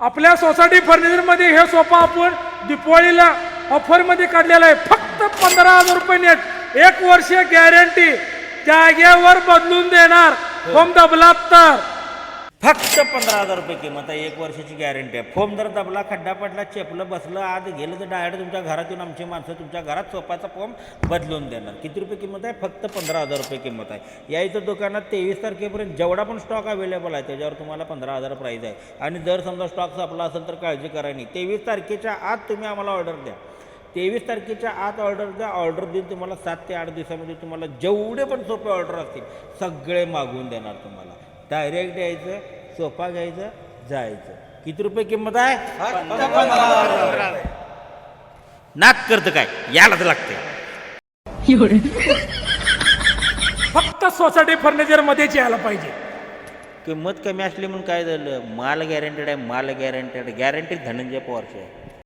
आपल्या सोसायटी फर्निचरमध्ये हे सोफा आपण दिपावळीला ऑफरमध्ये काढलेला आहे. फक्त पंधरा हजार रुपये नेट एक वर्ष गॅरंटी जागेवर बदलून देणार. होम दबलात तर. फक्त पंधरा हजार रुपये किंमत आहे. एक वर्षाची गॅरंटी आहे. फोम जर दबला खड्डा पडला चेपलं बसलं आत गेलं तर डायरेक्ट तुमच्या घरात येऊन आमची माणसं तुमच्या घरात सोपाचा फोम बदलून देणार. किती रुपये किंमत आहे? फक्त पंधरा हजार रुपये किंमत आहे. या इथं दुकानात तेवीस तारखेपर्यंत जेवढा पण स्टॉक अवेलेबल आहे त्याच्यावर तुम्हाला पंधरा हजार प्राईज आहे. आणि जर समजा स्टॉक संपला असेल तर काळजी करा नाही. तेवीस तारखेच्या आत तुम्ही आम्हाला ऑर्डर द्या. तेवीस तारखेच्या आत ऑर्डर द्या. ऑर्डर देऊन तुम्हाला सात ते आठ दिवसामध्ये तुम्हाला जेवढे पण सोपे ऑर्डर असतील सगळे मागवून देणार तुम्हाला. डायरेक्ट यायचं सोफा घ्यायचं जायचं. किती रुपये किंमत आहे? नाक करतं काय? यालाच लागते. फक्त सोसायटी फर्निचरमध्येच यायला पाहिजे. किंमत कमी असली म्हणून काय झालं? माल गॅरंटेड आहे माल गॅरंटेड गॅरंटेड धनंजय पवारचे. आहे